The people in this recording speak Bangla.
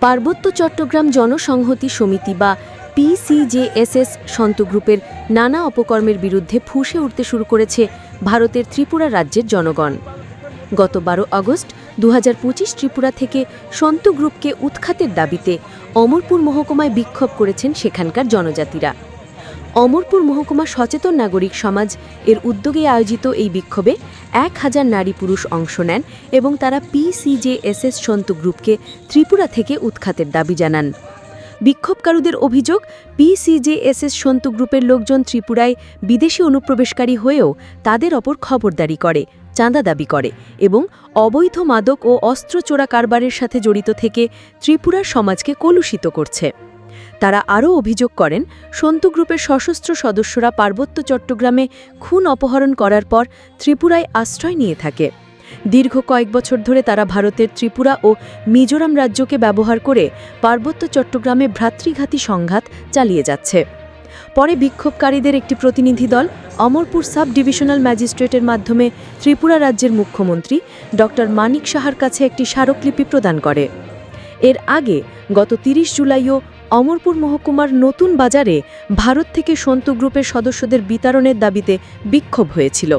পার্বত্য চট্টগ্রাম জনসংহতি সমিতি বা পিসিজেএসএস সন্ত গ্রুপের নানা অপকর্মের বিরুদ্ধে ফুঁসে উঠতে শুরু করেছে ভারতের ত্রিপুরা রাজ্যের জনগণ। গত বারো আগস্ট দু ত্রিপুরা থেকে সন্ত গ্রুপকে উৎখাতের দাবিতে অমরপুর মহকুমায় বিক্ষোভ করেছেন সেখানকার জনজাতিরা। অমরপুর মহকুমা সচেতন নাগরিক সমাজ এর উদ্যোগে আয়োজিত এই বিক্ষোভে এক হাজার নারী পুরুষ অংশ নেন এবং তারা পিসিজেএসএস সন্ত গ্রুপকে ত্রিপুরা থেকে উৎখাতের দাবি জানান। বিক্ষোভকারীদের অভিযোগ পিসিজেএসএস সন্ত গ্রুপের লোকজন ত্রিপুরায় বিদেশি অনুপ্রবেশকারী হয়েও তাদের ওপর খবরদারি করে, চাঁদা দাবি করে এবং অবৈধ মাদক ও অস্ত্র চোরা কারবারের সাথে জড়িত থেকে ত্রিপুরার সমাজকে কলুষিত করছে। তারা আরও অভিযোগ করেন, সন্তু গ্রুপের সশস্ত্র সদস্যরা পার্বত্য চট্টগ্রামে খুন অপহরণ করার পর ত্রিপুরায় আশ্রয় নিয়ে থাকে। দীর্ঘ কয়েক বছর ধরে তারা ভারতের ত্রিপুরা ও মিজোরাম রাজ্যকে ব্যবহার করে পার্বত্য চট্টগ্রামে ভ্রাতৃঘাতী সংঘাত চালিয়ে যাচ্ছে। পরে বিক্ষোভকারীদের একটি প্রতিনিধি দল অমরপুর সাব ডিভিশনাল ম্যাজিস্ট্রেটের মাধ্যমে ত্রিপুরা রাজ্যের মুখ্যমন্ত্রী ডক্টর মানিক সাহার কাছে একটি স্মারকলিপি প্রদান করে। এর আগে গত তিরিশ জুলাইও অমরপুর মহকুমার নতুন বাজারে ভারত থেকে সন্তু গ্রুপের সদস্যদের বিতরণের দাবিতে বিক্ষোভ হয়েছিল।